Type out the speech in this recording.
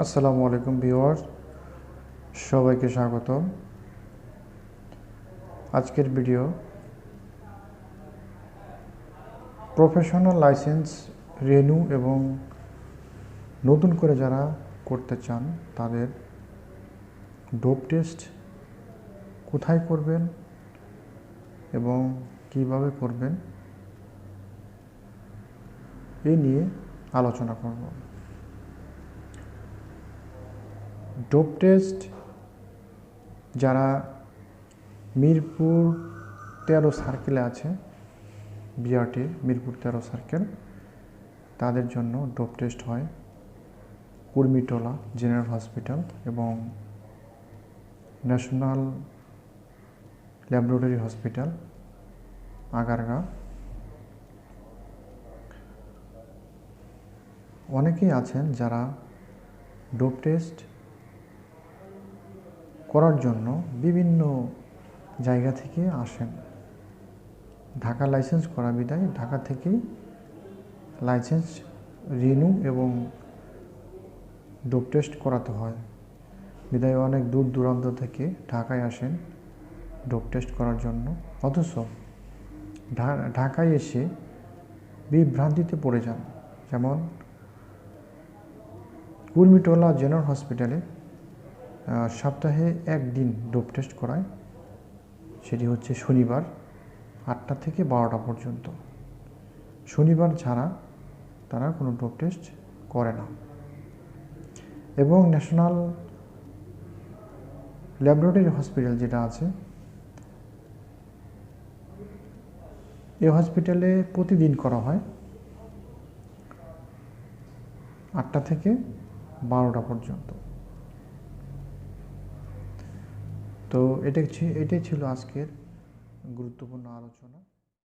আসসালামু আলাইকুম ভিউয়ার সবাইকে স্বাগত। আজকের ভিডিও প্রফেশনাল লাইসেন্স রেনু এবং নতুন করে যারা করতে চান, তাদের ডোপ টেস্ট কোথায় করবেন এবং কীভাবে করবেন এই নিয়ে আলোচনা করব। ডোপ টেস্ট, যারা মিরপুর তেরো সার্কেলে আছে, বিআরটি, মিরপুর তেরো সার্কেল তাদের জন্য ডোপ টেস্ট হয় কুর্মিটোলা জেনারেল হসপিটাল এবং ন্যাশনাল ল্যাবরেটরি হসপিটাল, আগারগা। অনেকেই আছেন যারা ডোপ টেস্ট করার জন্য বিভিন্ন জায়গা থেকে আসেন। ঢাকা লাইসেন্স করা বিদায়। ঢাকা থেকেই লাইসেন্স রিনিউ এবং ডোপ টেস্ট করাতে হয়। বিদায় অনেক দূর দূরান্ত থেকে ঢাকায় আসেন ডোপ টেস্ট করার জন্য। অথচ ঢাকায় এসে বিভ্রান্তিতে পড়ে যান। যেমন কুর্মিটোলা জেনারেল হসপিটালে সপ্তাহে একদিন ডোপ টেস্ট করায়। সেটি হচ্ছে শনিবার আটটা থেকে বারোটা পর্যন্ত। শনিবার ছাড়া তারা কোনো ডোপ টেস্ট করে না। এবং ন্যাশনাল ল্যাবরেটরি হসপিটাল যেটা আছে এই হসপিটালে প্রতিদিন করা হয় আটটা থেকে বারোটা পর্যন্ত। তো এটা এটাই ছিল আজকের গুরুত্বপূর্ণ আলোচনা।